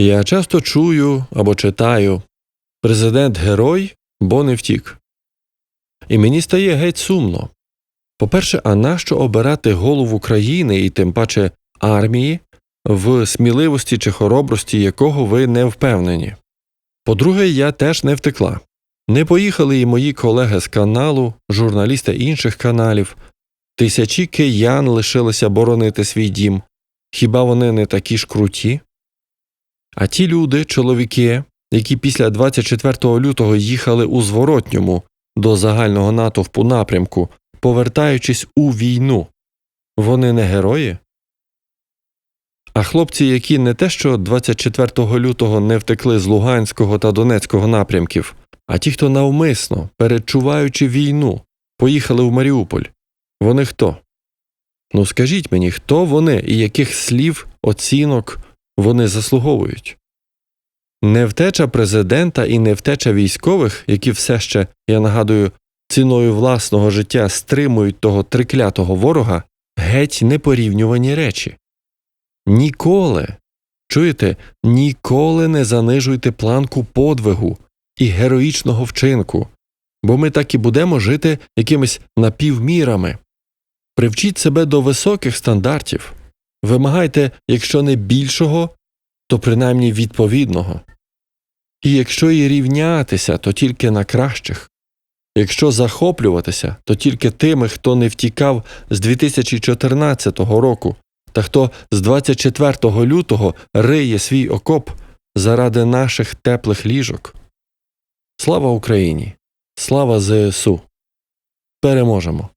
Я часто чую або читаю президент герой, бо не втік. І мені стає геть сумно. По-перше, а нащо обирати голову країни і тим паче армії, в сміливості чи хоробрості якого ви не впевнені? По-друге, я теж не втекла. Не поїхали і мої колеги з каналу, журналісти інших каналів. Тисячі киян лишилися боронити свій дім. Хіба вони не такі ж круті? А ті люди, чоловіки, які після 24 лютого їхали у зворотньому до загального натовпу напрямку, повертаючись у війну, вони не герої? А хлопці, які не те що 24 лютого не втекли з Луганського та Донецького напрямків, а ті, хто навмисно, передчуваючи війну, поїхали в Маріуполь, вони хто? Ну скажіть мені, хто вони і яких слів, оцінок вони заслуговують? Не втеча президента і не втеча військових, які все ще, я нагадую, ціною власного життя стримують того триклятого ворога, геть непорівнювані речі. Ніколи, чуєте, ніколи не занижуйте планку подвигу і героїчного вчинку, бо ми так і будемо жити якимись напівмірами. Привчіть себе до високих стандартів, вимагайте, якщо не більшого, то принаймні відповідного. І якщо і рівнятися, то тільки на кращих. Якщо захоплюватися, то тільки тими, хто не втікав з 2014 року, та хто з 24 лютого риє свій окоп заради наших теплих ліжок. Слава Україні! Слава ЗСУ! Переможемо!